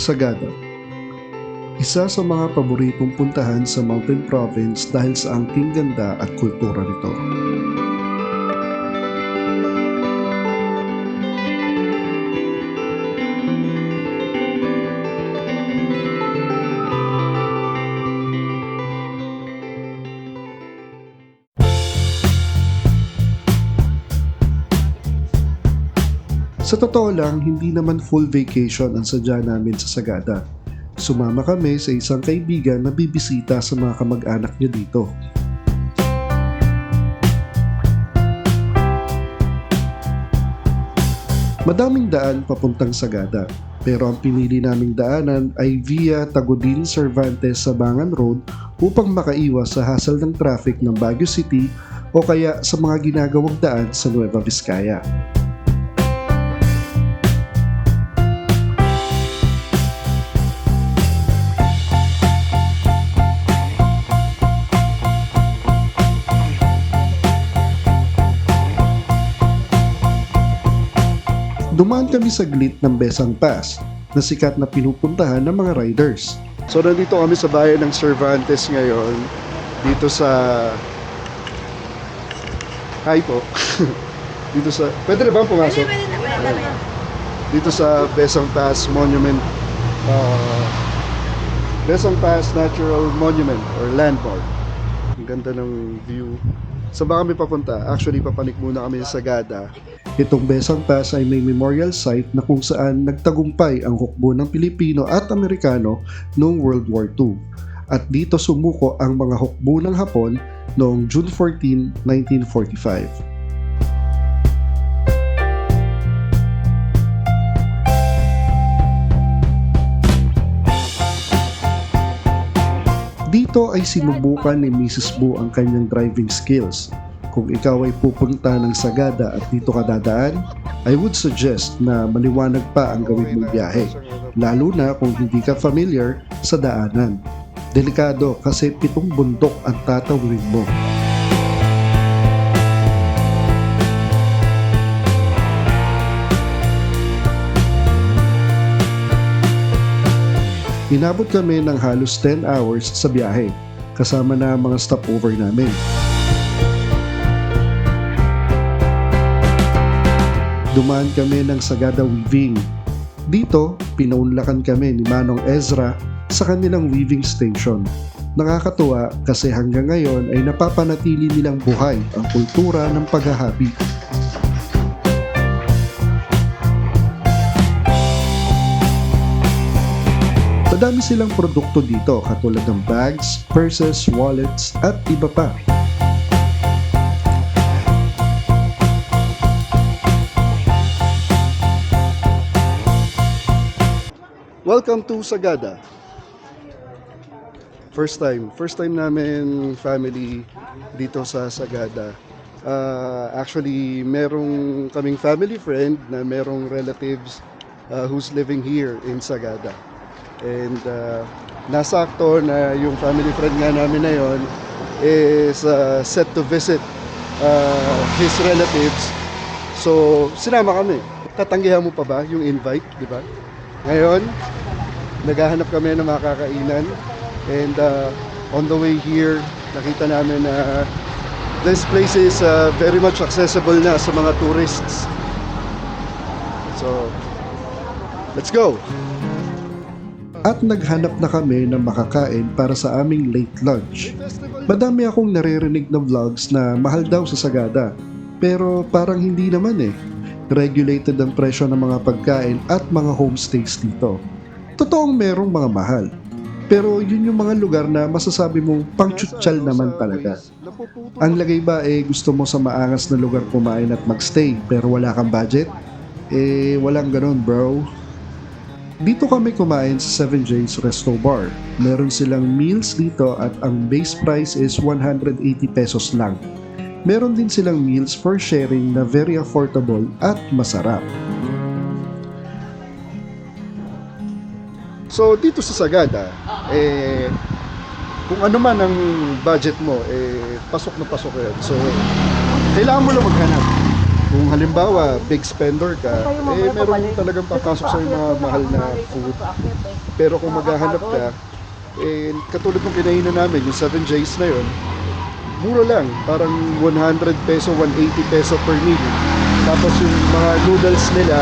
Sagada. Isa sa mga paboritong puntahan sa Mountain Province dahil sa angking ganda at kultura nito. Sa totoo lang, hindi naman full vacation ang sadya namin sa Sagada. Sumama kami sa isang kaibigan na bibisita sa mga kamag-anak niya dito. Madaming daan papuntang Sagada, pero ang pinili naming daanan ay via Tagudin Cervantes Sabangan Road upang makaiwas sa hassle ng traffic ng Baguio City o kaya sa mga ginagawang daan sa Nueva Vizcaya. Dumaan kami sa glit ng Besang Pass na sikat na pinupuntahan ng mga riders. So nandito kami sa bayan ng Cervantes ngayon dito sa Hi po. dito sa Pwede na bang pumasok? Dito sa Besang Pass Monument uh, Besang Pass Natural Monument or Landmark. Ang ganda ng view. Saan ba kami papunta? Actually, papanik muna kami sa Sagada. Itong Besang Pass ay may memorial site na kung saan nagtagumpay ang hukbo ng Pilipino at Amerikano noong World War II. At dito sumuko ang mga hukbo ng Hapon noong June 14, 1945. Dito ay sinubukan ni Mrs. Bu ang kanyang driving skills. Kung ikaw ay pupunta ng Sagada at dito ka dadaan, I would suggest na maliwanag pa ang gawin mong biyahe, lalo na kung hindi ka familiar sa daanan. Delikado kasi pitong bundok ang tatawirin mo. Inabot kami ng halos 10 hours sa biyahe, kasama na ang mga stopover namin. Dumaan kami ng Sagada Weaving. Dito, pinaunlakan kami ni Manong Ezra sa kanilang weaving station. Nakakatuwa kasi hanggang ngayon ay napapanatili nilang buhay ang kultura ng paghahabi. Madami silang produkto dito katulad ng bags, purses, wallets at iba pa. Welcome to Sagada. First time. First time namin family dito sa Sagada. Uh, actually, merong kaming family friend na merong relatives uh, who's living here in Sagada. And uh, nasakto na yung family friend nga namin na yon is uh, set to visit uh, his relatives. So, sinama kami. Tatanggihan mo pa ba yung invite, di ba? Ngayon, naghahanap kami ng mga kakainan. And uh, on the way here, nakita namin na this place is uh, very much accessible na sa mga tourists. So, let's go! At naghanap na kami ng makakain para sa aming late lunch. Madami akong naririnig na vlogs na mahal daw sa Sagada. Pero parang hindi naman eh. Regulated ang presyo ng mga pagkain at mga homestays dito. Totoong merong mga mahal. Pero yun yung mga lugar na masasabi mong pangtsutsal naman talaga. Ang lagay ba eh gusto mo sa maangas na lugar kumain at magstay pero wala kang budget? Eh walang ganun bro. Dito kami kumain sa 7 J's Resto Bar. Meron silang meals dito at ang base price is 180 pesos lang. Meron din silang meals for sharing na very affordable at masarap. So dito sa Sagada, eh, kung ano man ang budget mo, eh, pasok na pasok yan. So, kailangan mo lang maghanap. Kung halimbawa, big spender ka, eh meron talagang papasok sa mga mahal na food. Pero kung maghahanap ka, eh katulad ng kinainan namin, yung 7 J's na yun, mura lang, parang 100 peso, 180 peso per meal. Tapos yung mga noodles nila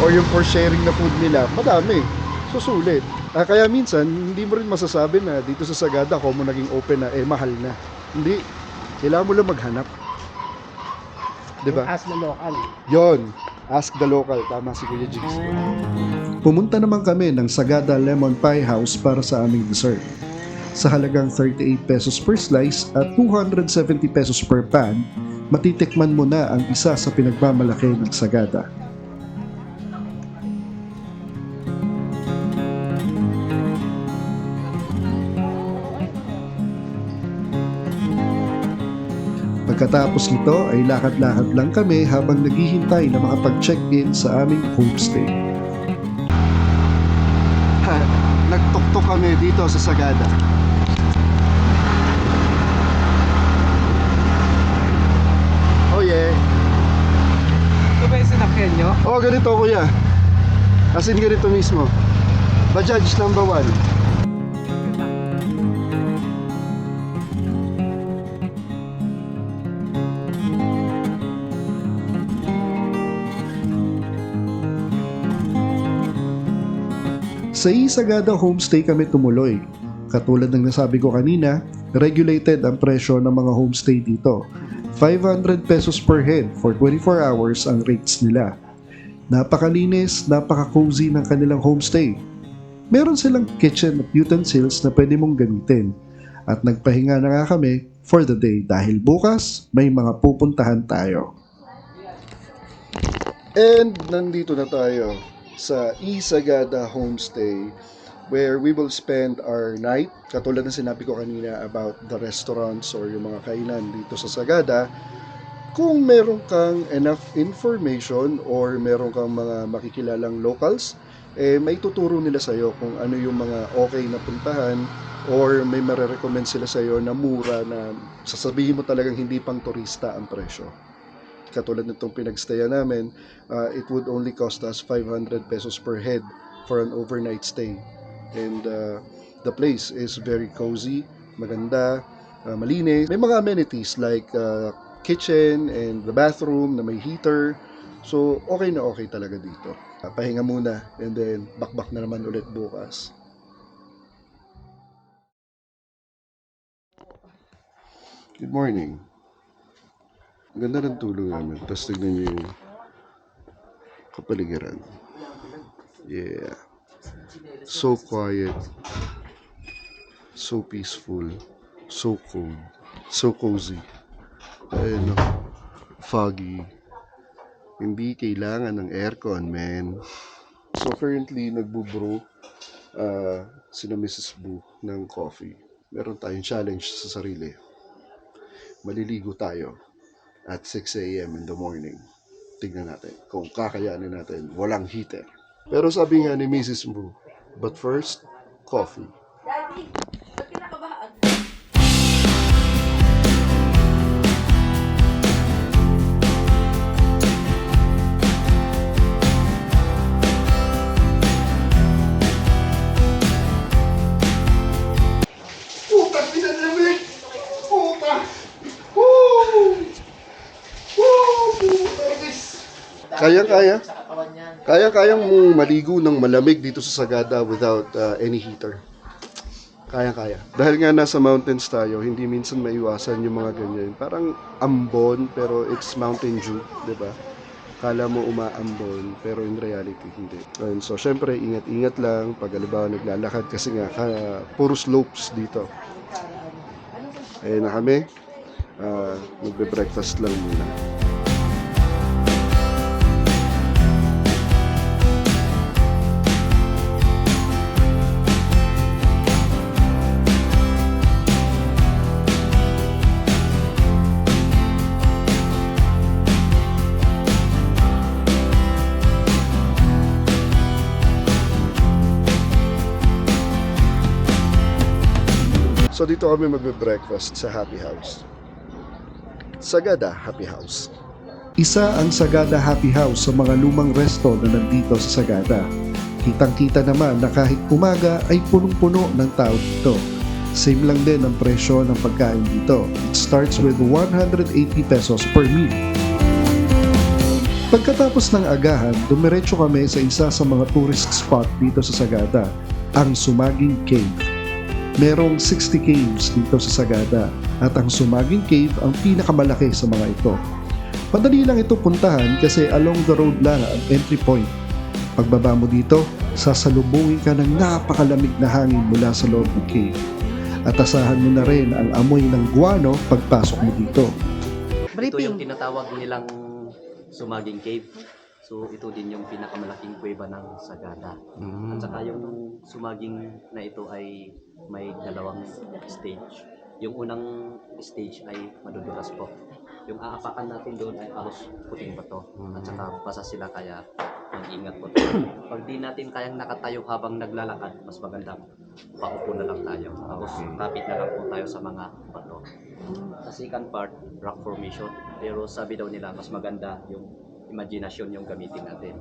or yung for sharing na food nila, madami. So sulit. Ah, kaya minsan, hindi mo rin masasabi na dito sa Sagada, kung mo naging open na, eh mahal na. Hindi. Kailangan mo lang maghanap. 'Di ba? As the local. Yon, ask the local. Tama si Kuya Jigs. Pumunta naman kami ng Sagada Lemon Pie House para sa aming dessert. Sa halagang 38 pesos per slice at 270 pesos per pan, matitikman mo na ang isa sa pinagmamalaki ng Sagada. Pagkatapos nito ay lakad-lakad lang kami habang naghihintay na makapag-check-in sa aming homestay. Nagtuktok kami dito sa Sagada. Oh yeah. Ito ba yung sinakyan nyo? Oh, ganito kuya. As in ganito mismo. Bajaj number one. Sa Isagada Homestay kami tumuloy. Katulad ng nasabi ko kanina, regulated ang presyo ng mga homestay dito. 500 pesos per head for 24 hours ang rates nila. Napakalinis, napaka-cozy ng kanilang homestay. Meron silang kitchen at utensils na pwede mong gamitin. At nagpahinga na nga kami for the day dahil bukas may mga pupuntahan tayo. And nandito na tayo sa Isagada Homestay where we will spend our night. Katulad ng sinabi ko kanina about the restaurants or yung mga kainan dito sa Sagada. Kung meron kang enough information or meron kang mga makikilalang locals, eh may tuturo nila sa'yo kung ano yung mga okay na puntahan or may marerecommend sila sa'yo na mura na sasabihin mo talagang hindi pang turista ang presyo katulad nitong pinagstaya namin, uh, it would only cost us 500 pesos per head for an overnight stay. And uh, the place is very cozy, maganda, uh, malinis. May mga amenities like uh, kitchen and the bathroom na may heater. So, okay na okay talaga dito. Uh, pahinga muna and then bakbak na naman ulit bukas. Good morning. Ganda ng tulog namin. Tapos tignan niyo yung kapaligiran. Yeah. So quiet. So peaceful. So cold. So cozy. Ayun no. Foggy. Hindi kailangan ng aircon, man. So currently, nagbubrew uh, sina Mrs. Boo ng coffee. Meron tayong challenge sa sarili. Maliligo tayo at 6 a.m. in the morning. Tignan natin kung kakayanin natin. Walang heater. Pero sabi nga ni Mrs. Moo, but first, coffee. Kaya-kaya. Kaya-kayang mong maligo ng malamig dito sa Sagada without uh, any heater. Kaya-kaya. Dahil nga nasa mountains tayo, hindi minsan maiwasan yung mga ganyan. Parang ambon, pero it's mountain dew, di ba? Kala mo umaambon, pero in reality, hindi. And so, syempre, ingat-ingat lang pag halimbawa naglalakad kasi nga, ka, puro slopes dito. Ayun na kami. Uh, magbe-breakfast lang muna. Dito kami magbe-breakfast sa Happy House. Sagada Happy House. Isa ang Sagada Happy House sa mga lumang resto na nandito sa Sagada. Kitang-kita naman na kahit umaga ay punong-puno ng tao dito. Same lang din ang presyo ng pagkain dito. It starts with 180 pesos per meal. Pagkatapos ng agahan, dumiretso kami sa isa sa mga tourist spot dito sa Sagada, ang Sumaging Cave. Merong 60 caves dito sa Sagada at ang Sumaging Cave ang pinakamalaki sa mga ito. Madali lang ito puntahan kasi along the road lang ang entry point. Pagbaba mo dito, sasalubungin ka ng napakalamig na hangin mula sa loob ng cave. At asahan mo na rin ang amoy ng guano pagpasok mo dito. Ito yung tinatawag nilang Sumaging Cave. So ito din yung pinakamalaking kuweba ng Sagada. At saka yung Sumaging na ito ay may dalawang stage. Yung unang stage ay madudulas po. Yung aapakan natin doon ay halos puting bato. At saka basa sila kaya mag-ingat po. Pag di natin kayang nakatayo habang naglalakad, mas maganda paupo na lang tayo. Tapos kapit na lang po tayo sa mga bato. Sa second part, rock formation. Pero sabi daw nila, mas maganda yung imagination yung gamitin natin.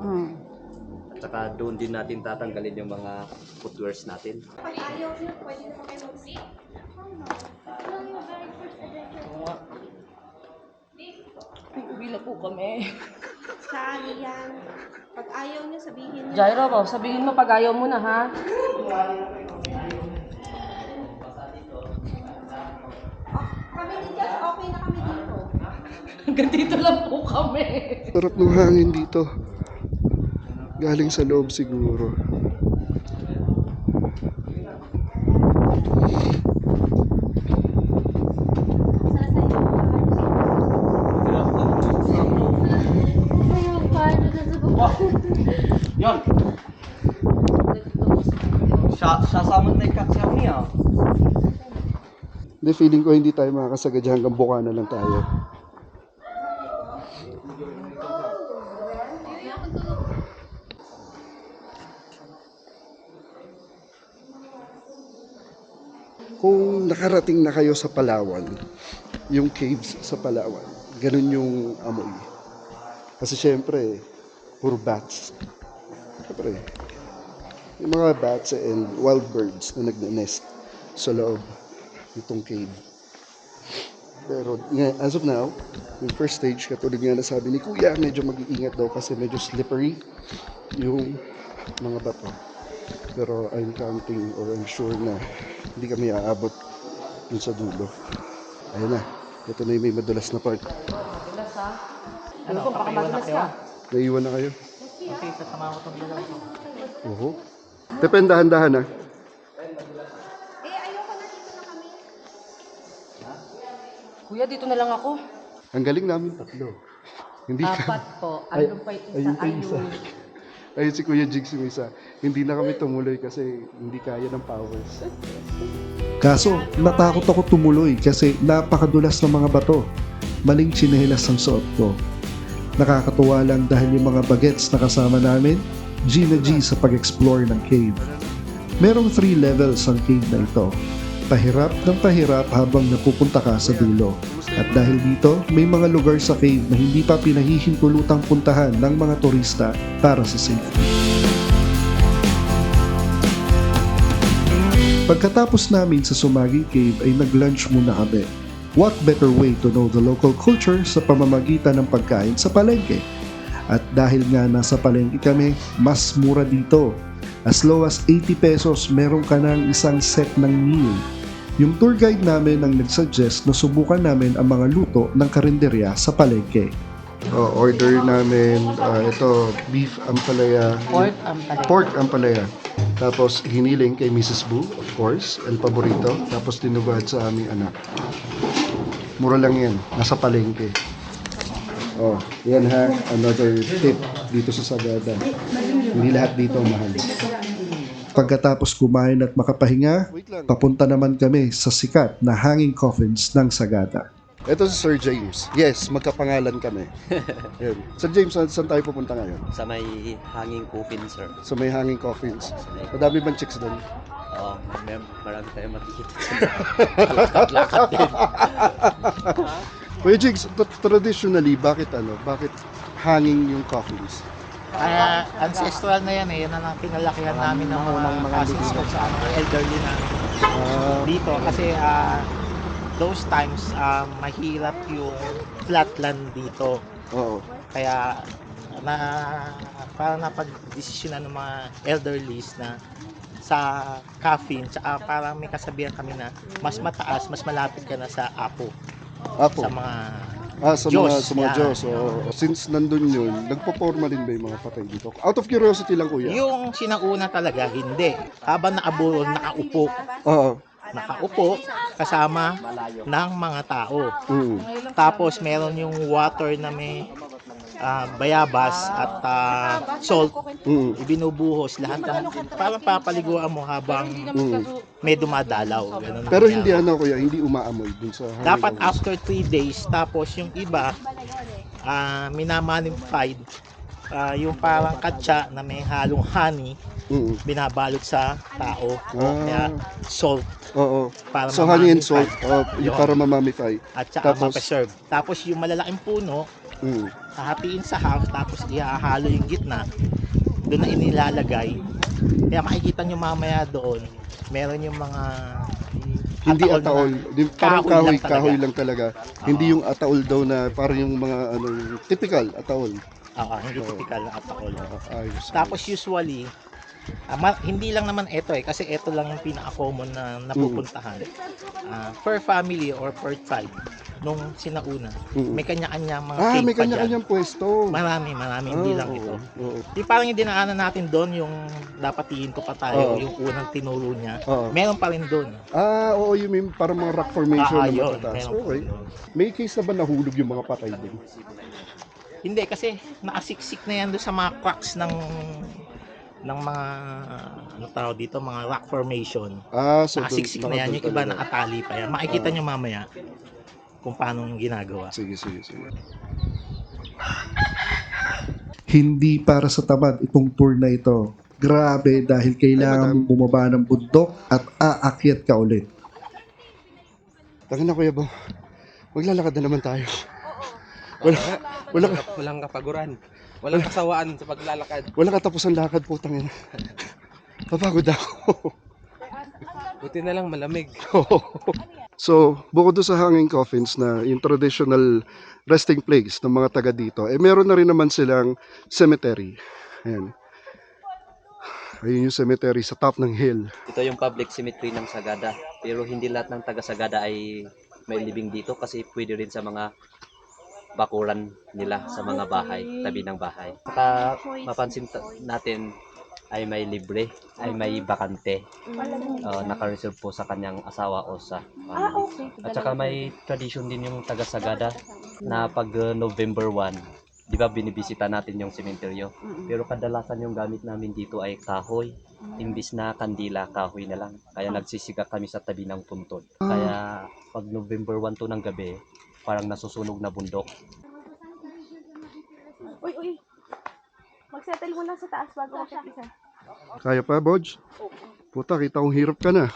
At saka doon din natin tatanggalin yung mga footwears natin. Pag ayaw niyo, pwede na po kayo mag-sit. Ay, uwi na po kami. Saan yan? Pag ayaw niyo, sabihin niyo. Jairo, oh, sabihin mo pag ayaw mo na, ha? Ah, kami ni Jess, okay na. Hanggang dito lang po kami. Sarap ng hangin dito. Galing sa loob siguro. Yon. Siya, siya samot na ikaksang niya. Hindi, feeling ko hindi tayo makakasagadya hanggang buka na lang tayo. Nakarating na kayo sa Palawan, yung caves sa Palawan, ganun yung amoy. Kasi syempre, puro bats. Syempre, yung mga bats and wild birds na nagne-nest sa loob itong cave. Pero as of now, yung first stage, katulad nga na sabi ni Kuya, medyo mag-iingat daw kasi medyo slippery yung mga bato. Pero I'm counting or I'm sure na hindi kami aabot dun sa dulo. Ayun na, ito na yung may madulas na part. Madulas, ha? Ano kung baka madulas ka? Naiwan na kayo? Okay, sasama ko itong dalawa. Oo. Depende, dahan-dahan ha. Eh, ayoko na dito na kami. Kuya, dito na lang ako. Ang galing namin tatlo. Hindi ka. Apat po. Ay, Ayun pa yung isa. ayun pa yung isa. Ayun. Ayun si Kuya Jigs yung isa. Hindi na kami tumuloy kasi hindi kaya ng powers. Kaso, natakot ako tumuloy kasi napakadulas ng mga bato. Maling chinelas ang suot ko. Nakakatuwa lang dahil yung mga bagets na kasama namin, G na G sa pag-explore ng cave. Merong three levels ang cave na ito. Pahirap ng pahirap habang napupunta ka sa dulo. At dahil dito, may mga lugar sa cave na hindi pa pinahihintulutang puntahan ng mga turista para sa safety. Pagkatapos namin sa Sumagi Cave ay nag-lunch muna kami. What better way to know the local culture sa pamamagitan ng pagkain sa palengke? At dahil nga nasa palengke kami, mas mura dito. As low as 80 pesos, meron ka ng isang set ng meal. Yung tour guide namin ang nagsuggest na subukan namin ang mga luto ng karinderya sa palengke. Oh, order namin ah, ito, beef ampalaya. Pork ampalaya. Pork ampalaya. Tapos hiniling kay Mrs. Boo, of course, el paborito. Tapos tinubad sa aming anak. Mura lang yan, nasa palengke. Oh, yan ha, another tip dito sa Sagada. Hindi lahat dito mahal. Pagkatapos kumain at makapahinga, papunta naman kami sa sikat na hanging coffins ng Sagada. Ito si Sir James. Yes, magkapangalan kami. Yan. Sir James, saan, saan tayo pupunta ngayon? Sa may hanging coffin, sir. So may hanging coffins. Madami bang chicks doon? Oo, may marami tayong makikita dyan. Lakad-lakad din. Kuya Jigs, traditionally, bakit ano? Bakit hanging yung coffins? Ah, ancestral na yan eh. Yan ang pinalakihan namin ng mga, mga cousins ko sa elderly na Ah, dito. Kasi ah, those times, ah, mahirap yung flatland dito. oo. Kaya na para napag-desisyonan ng mga elderlies na sa coffin, tsaka parang may kasabihan kami na mas mataas, mas malapit ka na sa apo, Apo. sa mga Ah, sa Diyos, mga, sa mga yan. Diyos. oo. Since nandun yun, nagpo-forma rin ba yung mga patay dito? Out of curiosity lang, kuya. Yung sinauna talaga, hindi. Habang naaburol, nakaupo. Oo. Nakaupo kasama ng mga tao. Mm. Tapos meron yung water na may ah, bayabas at ah, salt. Mm. Ibinubuhos lahat ng parang papaliguan mo habang Mm. may dumadalaw. Ganun Pero nangyari. hindi ano, kuya, hindi umaamoy dun sa Dapat after 3 days, tapos yung iba, ah minamanified, ah, yung parang katsa na may halong honey, Mm. binabalot sa tao. O Ah. kaya salt Oo. para So honey and salt, oh, yung Yun. para mamamify. At saka Tapos- mapreserve. Tapos yung malalaking puno, Mm. hahatiin sa half, tapos ihahalo yung gitna. Doon na inilalagay. Kaya makikita nyo mamaya doon, meron yung mga Hindi ataol ataol. na- parang Kahoy kahoy, lang talaga. kahoy lang talaga. Hindi yung ataol daw na parang yung mga ano, typical ataol. Oo, hindi Oo. typical na ataol. Ayos. Tapos usually, ah, ma- hindi lang naman ito eh, kasi ito lang yung pinaka-common na napupuntahan. Ah, per family or per tribe, nung sinauna, Mm. may kanya-kanya mga Ah, cave may pa dyan. kanya-kanyang pwesto. Marami, marami, hindi Ah, lang ito. Oo. Di parang yung dinaanan natin doon, yung dapat hihinto pa tayo, Oo. yung unang tinuro niya. Oo. Meron pa rin doon. Ah, oo, yung may parang mga rock formation Ah, na yun, matataas. meron pa Okay. May case na ba nahulog yung mga patay din? Hindi, kasi nakasiksik na yan doon sa mga cracks ng ng mga ano tawag dito, mga rock formation. Ah, so Nakasiksik na yan, yung iba nakatali pa yan. Makikita Oo. nyo mamaya kung paano yung ginagawa. Sige, sige, sige. hindi para sa tamad itong tour na ito. Grabe dahil kailangan mong bumaba ng bundok at aakyat ka ulit. Taka na, Kuya Bo. Maglalakad na naman tayo. Wala, wala, Walang kapaguran. Walang kasawaan sa paglalakad. wala katapusan lakad po, tangin. Papagod ako. Buti na lang malamig. so, bukod doon sa hanging coffins na yung traditional resting place ng mga taga dito, eh meron na rin naman silang cemetery. Ayan. Ayun yung cemetery sa top ng hill. Ito yung public cemetery ng Sagada. Pero hindi lahat ng taga Sagada ay may living dito kasi pwede rin sa mga bakuran nila sa mga bahay, tabi ng bahay. Saka mapansin natin ay may libre, ay may bakante. Uh, naka-reserve po sa kanyang asawa o sa family. At saka may tradition din yung taga Sagada na pag uh, November 1, di ba binibisita natin yung sementeryo. Pero kadalasan yung gamit namin dito ay kahoy. Imbis na kandila, kahoy na lang. Kaya nagsisiga kami sa tabi ng puntod. Kaya pag November 1 to ng gabi, parang nasusunog na bundok. Uy, uy. Magsettle muna sa taas bago mag-isa. Kaya pa, Bodge? Puta, kita kong hirap ka na.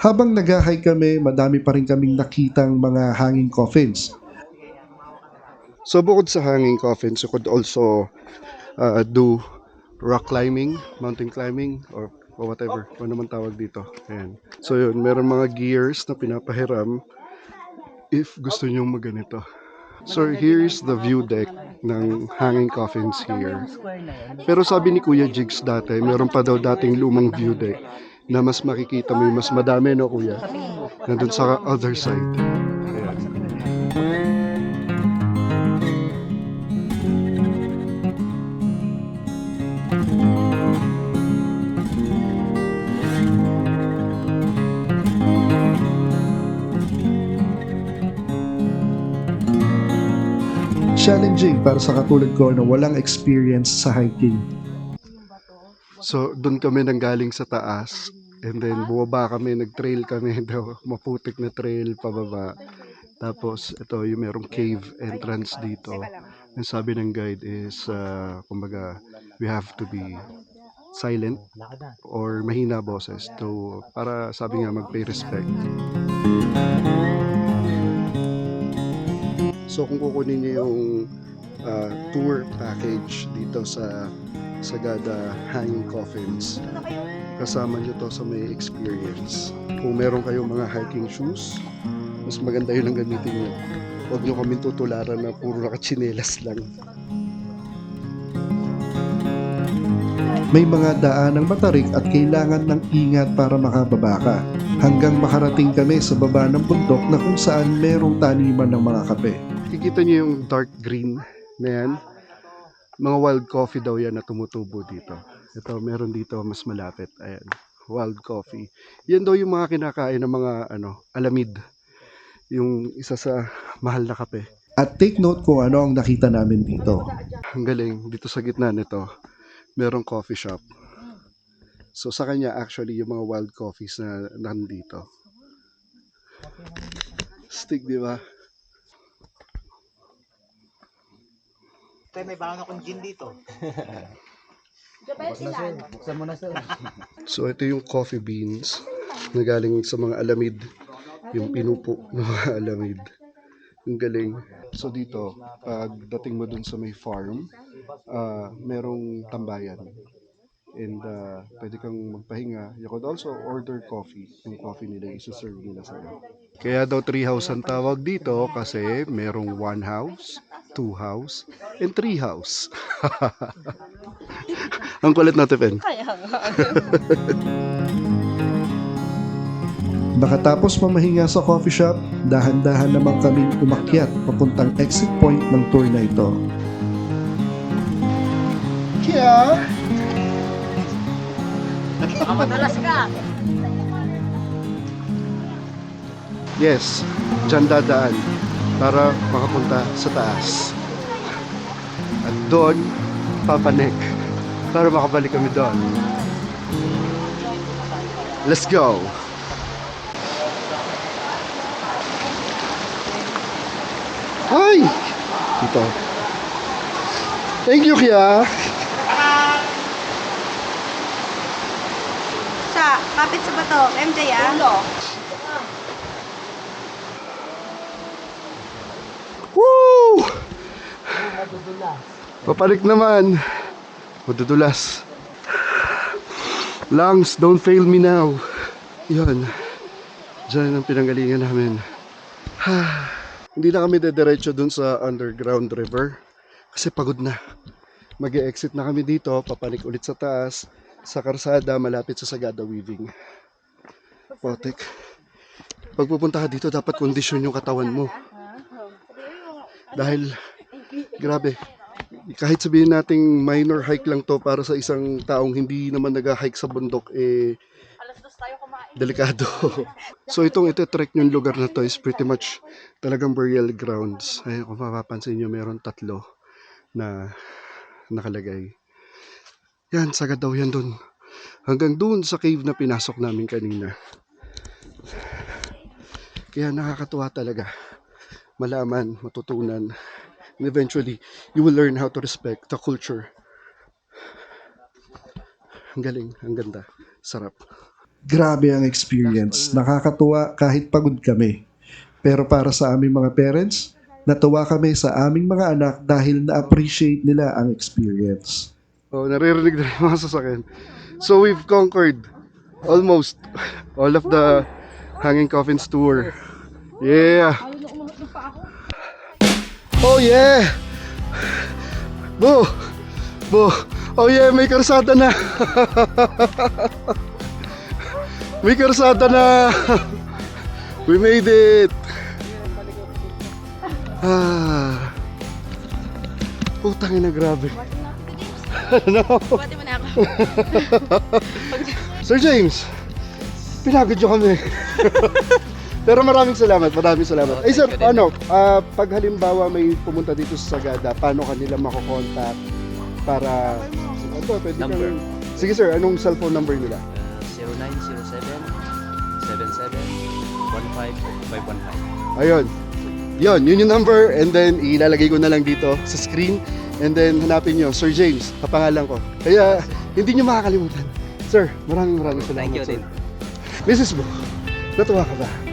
Habang nag-hike kami, madami pa rin kaming nakitang mga hanging coffins. So bukod sa hanging coffins, you could also uh, do rock climbing, mountain climbing, or, or whatever. Kung ano man tawag dito. Ayan. So yun, meron mga gears na pinapahiram if gusto nyo maganito. So here's the view deck ng hanging coffins here. Pero sabi ni Kuya Jigs dati, meron pa daw dating lumang view deck na mas makikita mo yung mas madami, no Kuya? Nandun sa other side. Challenging para sa katulad ko na walang experience sa hiking. So, doon kami nanggaling sa taas. And then, bumaba kami, nag-trail kami daw. Maputik na trail pababa. Tapos, ito, yung merong cave entrance dito. Ang sabi ng guide is, uh, kumbaga, we have to be silent or mahina boses to para sabi nga mag-pay respect. So kung kukunin niyo yung ah, tour package dito sa Sagada Hanging Coffins, kasama niyo to sa may experience. Kung meron kayong mga hiking shoes, mas maganda yun ang gamitin niyo. Huwag niyo kaming tutularan na puro nakatsinelas lang. May mga daanang matarik at kailangan ng ingat para makababa ka. Hanggang makarating kami sa baba ng bundok na kung saan merong taniman ng mga kape. Kikita niyo yung dark green na yan. Mga wild coffee daw yan na tumutubo dito. Ito, meron dito mas malapit. Ayan, wild coffee. Yan daw yung mga kinakain ng mga ano, alamid. Yung isa sa mahal na kape. At take note kung ano ang nakita namin dito. Ang galing, dito sa gitna nito, merong coffee shop. So sa kanya actually yung mga wild coffees na nandito. Stick, di ba? Tay, may baon akong gin dito. So ito yung coffee beans na galing sa mga alamid. Yung pinupo ng mga alamid. Ang galing. So dito, pagdating mo dun sa may farm, ah merong tambayan. And ah, pwede kang magpahinga. You could also order coffee. Yung coffee nila, isa-serve nila sa'yo. Kaya daw tree house ang tawag dito kasi merong one house, two house, and three house. ang kulit natin, Pen. Makatapos mamahinga sa coffee shop, dahan-dahan naman kaming umakyat papuntang exit point ng tour na ito. Kaya, Madalas ka. yes, dyan dadaan para makapunta sa taas. At doon, papanik para makabalik kami doon. Let's go! Hi! Dito. Thank you, Kia! Sa, kapit sa bato. MJ ah. Woo! Papalik naman. Madudulas. Lungs, don't fail me now. Yun. Diyan ang pinanggalingan namin. Hindi na kami dediretso dun sa underground river. Kasi pagod na. mag exit na kami dito. Papanik ulit sa taas. Sa karsada, malapit sa Sagada Weaving. Potek. Pag pupunta ka dito, dapat kondisyon yung katawan mo. Dahil, grabe, kahit sabihin nating minor hike lang to para sa isang taong hindi naman nag-hike sa bundok, eh, delikado. so itong ito trek yung lugar na to is pretty much talagang burial grounds. Ay, kung mapapansin nyo, meron tatlo na nakalagay. Yan, sagad daw yan dun. Hanggang dun sa cave na pinasok namin kanina. Kaya nakakatuwa talaga malaman, matutunan. And eventually, you will learn how to respect the culture. Ang galing, ang ganda, sarap. Grabe ang experience. Nakakatuwa kahit pagod kami. Pero para sa aming mga parents, natuwa kami sa aming mga anak dahil na-appreciate nila ang experience. Oh, naririnig na yung mga sasakyan. So we've conquered almost all of the Hanging Coffins tour. Yeah! Oh yeah! Bo! Bo! Oh yeah, may karsada na! may karsada na! We made it! Ah. Putang ina grabe. ano? Buwati mo na ako. Sir James, pinagod nyo kami. Pero maraming salamat, maraming salamat. Ay sir, ano, ah, pag halimbawa may pumunta dito sa Sagada, paano kanila makokontak para... Ito, pwede kang... Number. Sige sir, anong cellphone number nila? Uh, 0907 77 15 515. Ayun. Yun, yun yung number and then ilalagay ko na lang dito sa screen and then hanapin nyo, Sir James, kapangalan ko. Kaya Hindi nyo makakalimutan. Sir, maraming maraming salamat. Thank you sir. din. Mrs. Mo, natuwa ka ba?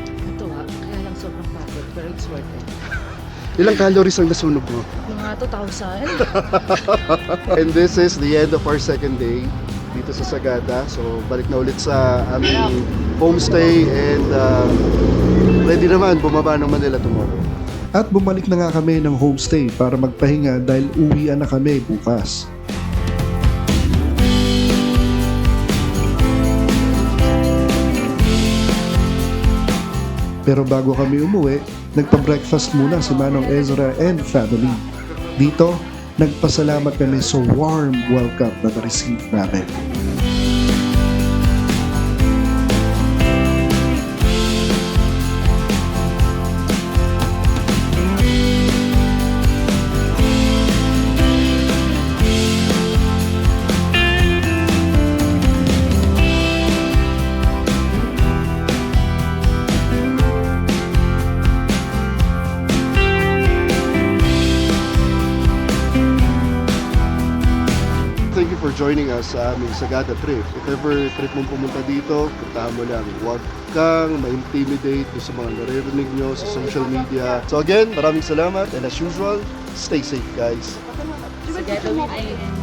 It. Ilang calories ang nasunog mo? Mga 2,000. And this is the end of our second day dito sa Sagada. So, balik na ulit sa aming homestay and uh, ready naman bumaba ng Manila tomorrow. At bumalik na nga kami ng homestay para magpahinga dahil uwian na kami bukas. Pero bago kami umuwi, nagpa-breakfast muna si Manong Ezra and family. Dito, nagpasalamat kami sa warm welcome na na-receive namin. Joining us sa aming Sagada trip. If ever trip mong pumunta dito, puntahan mo lang. Huwag kang ma-intimidate sa mga naririnig nyo sa social media. So again, maraming salamat and as usual, stay safe guys. Sagada Win